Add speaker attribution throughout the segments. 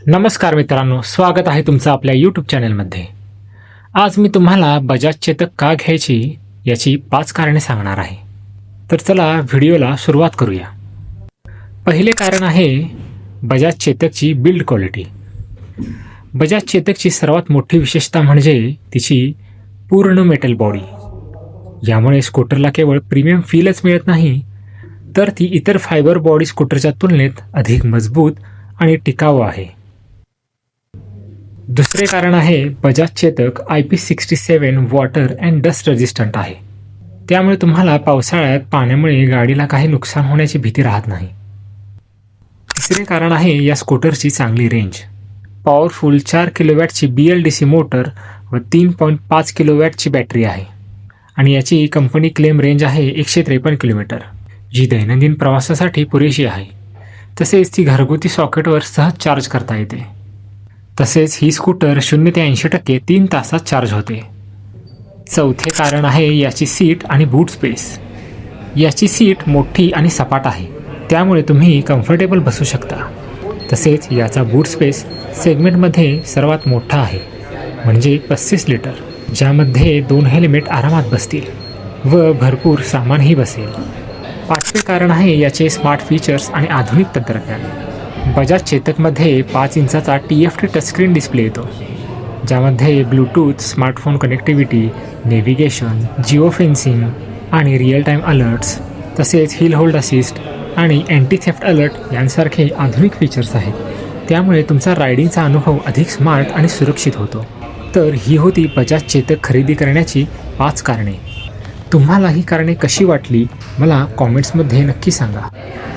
Speaker 1: नमस्कार मित्रांनो स्वागत आहे तुमचं आपल्या यूट्यूब चॅनलमध्ये आज मी तुम्हाला बजाज चेतक का घ्यायची याची पाच कारणे सांगणार आहे. तर चला व्हिडिओला सुरुवात करूया. पहिले कारण आहे बजाज चेतकची बिल्ड क्वालिटी बजाज चेतकची सर्वात मोठी विशेषता म्हणजे तिची पूर्ण मेटल बॉडी यामुळे स्कूटरला केवळ प्रीमियम फीलच मिळत नाही तर ती इतर फायबर बॉडी स्कूटरच्या तुलनेत अधिक मजबूत आणि टिकाऊ आहे. दुसरे कारण आहे Bajaj Chetak I P sixty seven water and dust resistant आहे. त्यामुळे तुम्हाला पावसाळ्यात पाण्यामुळे गाडीला काही नुकसान होण्याची भीती राहत नाही. तिसरे कारण आहे या स्कूटरची चांगली रेंज पॉवरफुल चार किलोवॅटची B L D C motor व तीन पॉईंट पाच किलोवॅटची बॅटरी आहे. आणि याची कंपनी क्लेम रेंज आहे एकशे त्रेपन्न किलोमीटर. जी दैनंदिन प्रवासासाठी पुरेशी आहे. तसेच ती घरगुती सॉकेटवर सहज चार्ज करता येते. तसेच ही स्कूटर शून्य ते ऐंशी टक्के तीन तासात चार्ज होते. चौथे कारण आहे याची सीट आणि बूट स्पेस. याची सीट मोठी आणि सपाट आहे. त्यामुळे तुम्ही कम्फर्टेबल बसू शकता. तसेच याचा बूट स्पेस सेगमेंटमध्ये सर्वात मोठा आहे. म्हणजे पस्तीस लिटर ज्यामध्ये दोन हेल्मेट आरामात बसतील व भरपूर सामानही बसेल. पाचवे कारण आहे याचे स्मार्ट फीचर्स आणि आधुनिक तंत्रज्ञान. बजाज चेतकमध्ये पाच इंचाचा T F T touchscreen display येतो ज्यामध्ये bluetooth smartphone connectivity navigation geo fencing आणि रिअल टाईम अलर्ट्स तसेच हिल होल्ड असिस्ट आणि अँटी थेफ्ट अलर्ट यांसारखे आधुनिक फीचर्स आहेत. त्यामुळे तुमचा रायडिंगचा अनुभव अधिक स्मार्ट आणि सुरक्षित होतो. तर ही होती बजाज चेतक खरेदी करण्याची पाच कारणे. तुम्हाला ही कारणे कशी वाटली मला कॉमेंट्समध्ये नक्की सांगा.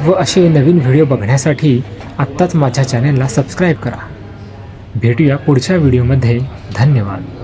Speaker 1: व असे नवीन व्हिडिओ बघण्यासाठी आत्ताच माझ्या चॅनलला सबस्क्राईब करा. भेटूया पुढच्या व्हिडिओमध्ये धन्यवाद.